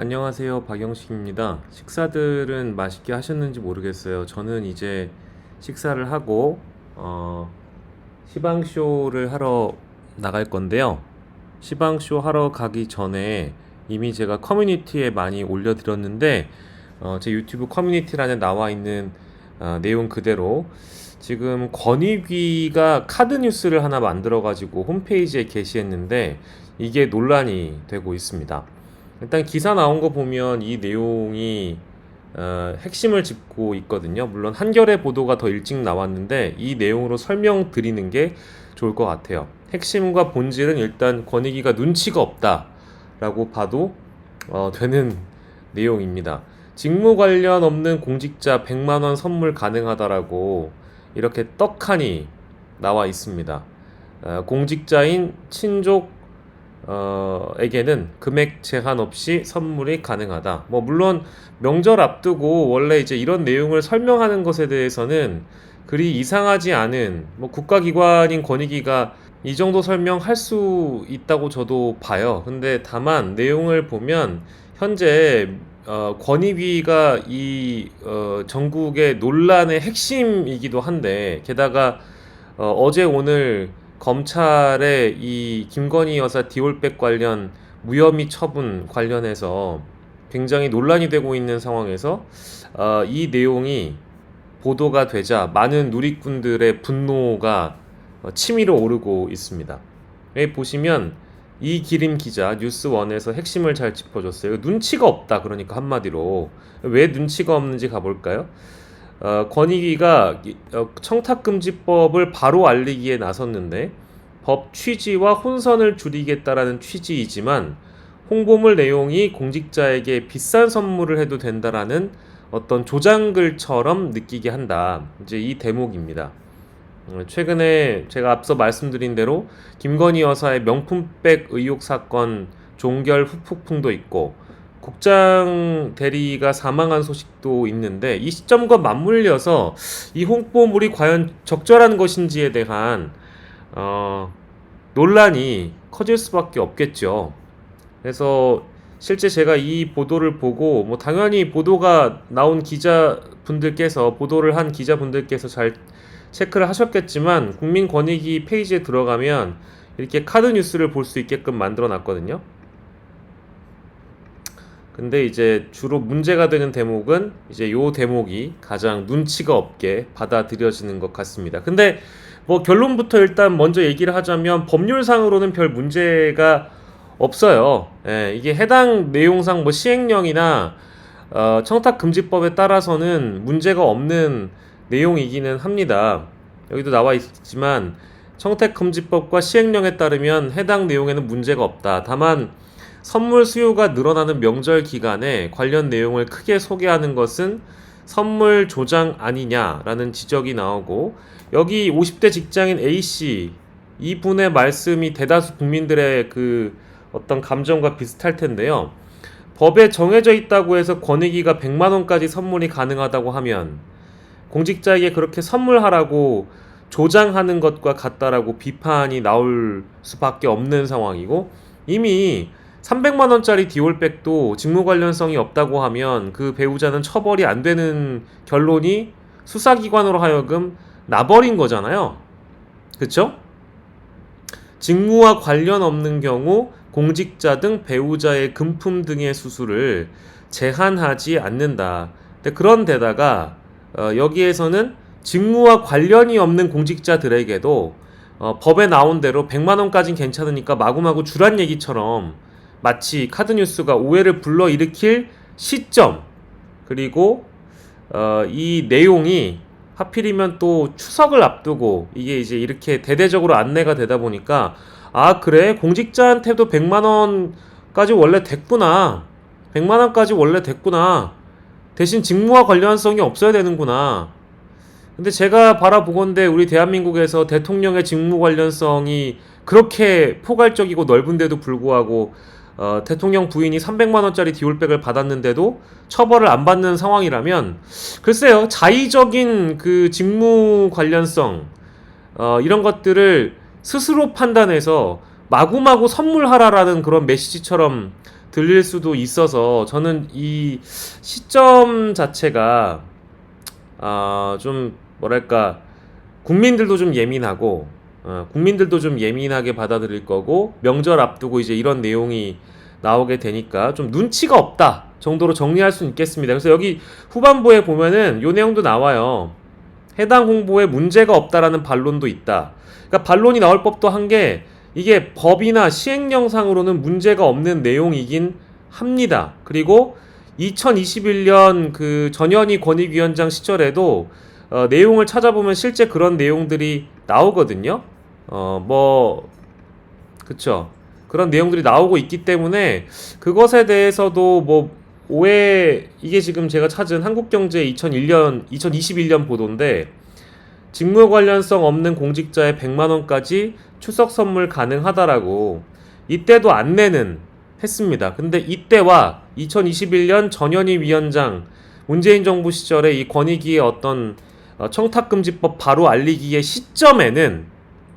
안녕하세요. 박영식입니다. 식사들은 맛있게 하셨는지 모르겠어요. 저는 이제 식사를 하고, 어, 시방쇼를 하러 나갈 건데요. 시방쇼 하러 가기 전에 이미 제가 커뮤니티에 많이 올려드렸는데, 어, 제 유튜브 커뮤니티란에 나와 있는 어, 내용 그대로 지금 권익위가 카드 뉴스를 하나 만들어가지고 홈페이지에 게시했는데, 이게 논란이 되고 있습니다. 일단 기사 나온 거 보면 이 내용이 어, 핵심을 짚고 있거든요. 물론 한겨레 보도가 더 일찍 나왔는데 이 내용으로 설명드리는 게 좋을 것 같아요. 핵심과 본질은 일단 권익위가 눈치가 없다라고 봐도 어, 되는 내용입니다. 직무 관련 없는 공직자 100만 원 선물 가능하다라고 이렇게 떡하니 나와 있습니다. 어, 공직자인 친족 어, 에게는 금액 제한 없이 선물이 가능하다. 뭐 물론 명절 앞두고 원래 이제 이런 내용을 설명하는 것에 대해서는 그리 이상하지 않은 뭐 국가기관인 권익위가 이 정도 설명할 수 있다고 저도 봐요. 근데 다만 내용을 보면 현재 어, 권익위가 이 어, 전국의 논란의 핵심이기도 한데 게다가 어, 어제 오늘 검찰의 이 김건희 여사 디올백 관련 무혐의 처분 관련해서 굉장히 논란이 되고 있는 상황에서 어, 이 내용이 보도가 되자 많은 누리꾼들의 분노가 어, 치밀어 오르고 있습니다. 여기 보시면 이기림 기자 뉴스원에서 핵심을 잘 짚어줬어요. 눈치가 없다 그러니까 한마디로 왜 눈치가 없는지 가볼까요? 어, 권익위가 이- 어, 청탁금지법을 바로 알리기에 나섰는데 법 취지와 혼선을 줄이겠다라는 취지이지만 홍보물 내용이 공직자에게 비싼 선물을 해도 된다라는 어떤 조장글처럼 느끼게 한다. 이제 이 대목입니다. 어, 최근에 제가 앞서 말씀드린 대로 김건희 여사의 명품백 의혹 사건 종결 후폭풍도 있고 국장 대리가 사망한 소식도 있는데 이 시점과 맞물려서 이 홍보물이 과연 적절한 것인지에 대한 어, 논란이 커질 수밖에 없겠죠. 그래서 실제 제가 이 보도를 보고 뭐 당연히 보도가 나온 기자분들께서 보도를 한 기자분들께서 잘 체크를 하셨겠지만 국민권익위 페이지에 들어가면 이렇게 카드 뉴스를 볼 수 있게끔 만들어 놨거든요. 근데 이제 주로 문제가 되는 대목은 이제 요 대목이 가장 눈치가 없게 받아들여지는 것 같습니다. 근데 뭐 결론부터 일단 먼저 얘기를 하자면 법률상으로는 별 문제가 없어요. 예, 이게 해당 내용상 뭐 시행령이나 어, 청탁금지법에 따라서는 문제가 없는 내용이기는 합니다. 여기도 나와 있지만 청탁금지법과 시행령에 따르면 해당 내용에는 문제가 없다. 다만 선물 수요가 늘어나는 명절 기간에 관련 내용을 크게 소개하는 것은 선물 조장 아니냐라는 지적이 나오고 여기 50대 직장인 A씨 이분의 말씀이 대다수 국민들의 그 어떤 감정과 비슷할 텐데요. 법에 정해져 있다고 해서 권익위가 100만 원까지 선물이 가능하다고 하면 공직자에게 그렇게 선물하라고 조장하는 것과 같다라고 비판이 나올 수밖에 없는 상황이고 이미 300만 원짜리 디올백도 직무 관련성이 없다고 하면 그 배우자는 처벌이 안 되는 결론이 수사기관으로 하여금 나버린 거잖아요. 그쵸? 직무와 관련 없는 경우 공직자 등 배우자의 금품 등의 수수를 제한하지 않는다. 근데 그런 데다가 어, 여기에서는 직무와 관련이 없는 공직자들에게도 어, 법에 나온 대로 100만 원까진 괜찮으니까 마구마구 주란 얘기처럼 마치 카드뉴스가 오해를 불러일으킬 시점. 그리고 어, 이 내용이 하필이면 또 추석을 앞두고 이게 이제 이렇게 대대적으로 안내가 되다 보니까 아 그래? 공직자한테도 100만 원까지 원래 됐구나. 100만 원까지 원래 됐구나. 대신 직무와 관련성이 없어야 되는구나. 근데 제가 바라보건대 우리 대한민국에서 대통령의 직무 관련성이 그렇게 포괄적이고 넓은데도 불구하고 어, 대통령 부인이 300만 원짜리 디올백을 받았는데도 처벌을 안 받는 상황이라면 글쎄요 자의적인 그 직무 관련성 어, 이런 것들을 스스로 판단해서 마구마구 선물하라라는 그런 메시지처럼 들릴 수도 있어서 저는 이 시점 자체가 아, 좀 뭐랄까 국민들도 좀 예민하고 어, 국민들도 좀 예민하게 받아들일 거고 명절 앞두고 이제 이런 내용이 나오게 되니까 좀 눈치가 없다 정도로 정리할 수 있겠습니다. 그래서 여기 후반부에 보면은 요 내용도 나와요. 해당 홍보에 문제가 없다라는 반론도 있다. 그러니까 반론이 나올 법도 한 게 이게 법이나 시행령상으로는 문제가 없는 내용이긴 합니다. 그리고 2021년 그 전현희 권익위원장 시절에도 어, 내용을 찾아보면 실제 그런 내용들이 나오거든요. 어, 뭐, 그쵸. 그런 내용들이 나오고 있기 때문에 그것에 대해서도 뭐 오해, 이게 지금 제가 찾은 한국경제 2001년, 2021년 보도인데 직무 관련성 없는 공직자의 100만원까지 추석 선물 가능하다라고 이때도 안내는 했습니다. 근데 이때와 2021년 전현희 위원장 문재인 정부 시절에 이 권익위의 어떤 어, 청탁금지법 바로 알리기의 시점에는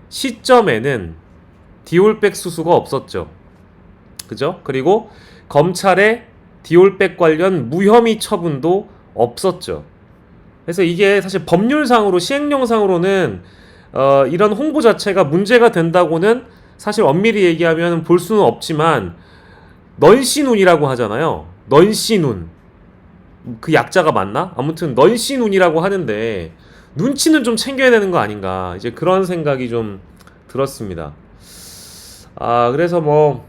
시점에는 디올백 수수가 없었죠. 그죠? 그리고 검찰의 디올백 관련 무혐의 처분도 없었죠. 그래서 이게 사실 법률상으로 시행령상으로는 어, 이런 홍보 자체가 문제가 된다고는 사실 엄밀히 얘기하면 볼 수는 없지만 넌시눈이라고 하잖아요. 넌시눈. 그 약자가 맞나? 아무튼 넌시 눈이라고 하는데 눈치는 좀 챙겨야 되는 거 아닌가. 이제 그런 생각이 좀 들었습니다. 아, 그래서 뭐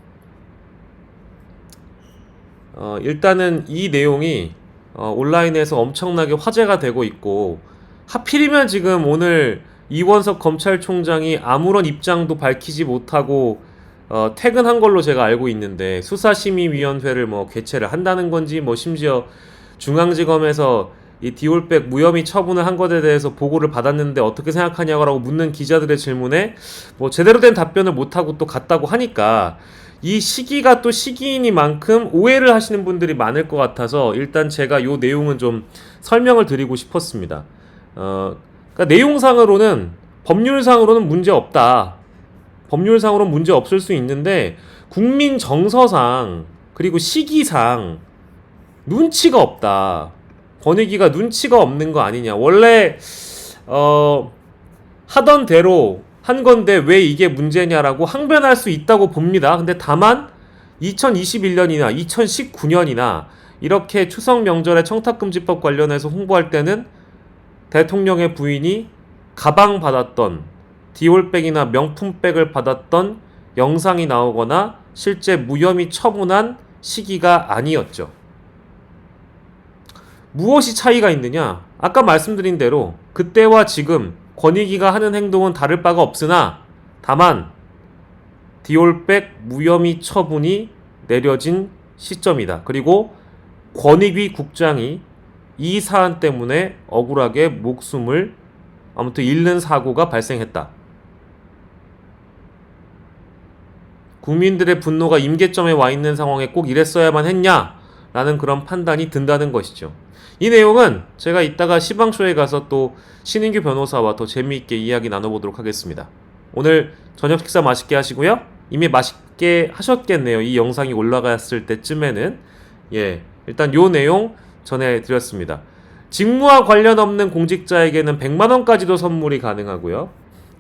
어, 일단은 이 내용이 어, 온라인에서 엄청나게 화제가 되고 있고 하필이면 지금 오늘 이원석 검찰총장이 아무런 입장도 밝히지 못하고 어, 퇴근한 걸로 제가 알고 있는데 수사심의위원회를 뭐 개최를 한다는 건지 뭐 심지어 중앙지검에서 이 디올백 무혐의 처분을 한 것에 대해서 보고를 받았는데 어떻게 생각하냐고 묻는 기자들의 질문에 뭐 제대로 된 답변을 못하고 또 갔다고 하니까 이 시기가 또 시기이니만큼 오해를 하시는 분들이 많을 것 같아서 일단 제가 요 내용은 좀 설명을 드리고 싶었습니다. 어, 그러니까 내용상으로는 법률상으로는 문제 없다. 법률상으로는 문제 없을 수 있는데 국민 정서상 그리고 시기상 눈치가 없다. 권익위가 눈치가 없는 거 아니냐. 원래 어 하던 대로 한 건데 왜 이게 문제냐라고 항변할 수 있다고 봅니다. 근데 다만 2021년이나 2019년이나 이렇게 추석 명절에 청탁금지법 관련해서 홍보할 때는 대통령의 부인이 가방 받았던 디올백이나 명품백을 받았던 영상이 나오거나 실제 무혐의 처분한 시기가 아니었죠. 무엇이 차이가 있느냐? 아까 말씀드린 대로 그때와 지금 권익위가 하는 행동은 다를 바가 없으나 다만 디올백 무혐의 처분이 내려진 시점이다. 그리고 권익위 국장이 이 사안 때문에 억울하게 목숨을 아무튼 잃는 사고가 발생했다. 국민들의 분노가 임계점에 와 있는 상황에 꼭 이랬어야만 했냐? 라는 그런 판단이 든다는 것이죠. 이 내용은 제가 이따가 시방쇼에 가서 또 신인규 변호사와 더 재미있게 이야기 나눠보도록 하겠습니다. 오늘 저녁 식사 맛있게 하시고요. 이미 맛있게 하셨겠네요. 이 영상이 올라갔을 때쯤에는. 예. 일단 요 내용 전해드렸습니다. 직무와 관련 없는 공직자에게는 100만원까지도 선물이 가능하고요.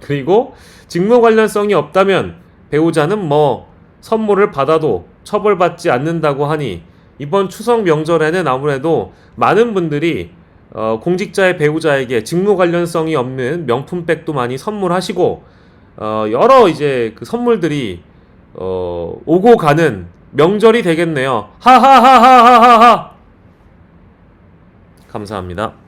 그리고 직무 관련성이 없다면 배우자는 뭐 선물을 받아도 처벌받지 않는다고 하니 이번 추석 명절에는 아무래도 많은 분들이 어, 공직자의 배우자에게 직무 관련성이 없는 명품백도 많이 선물하시고 어, 여러 이제 그 선물들이 어, 오고 가는 명절이 되겠네요. 하하하하하하하. 감사합니다.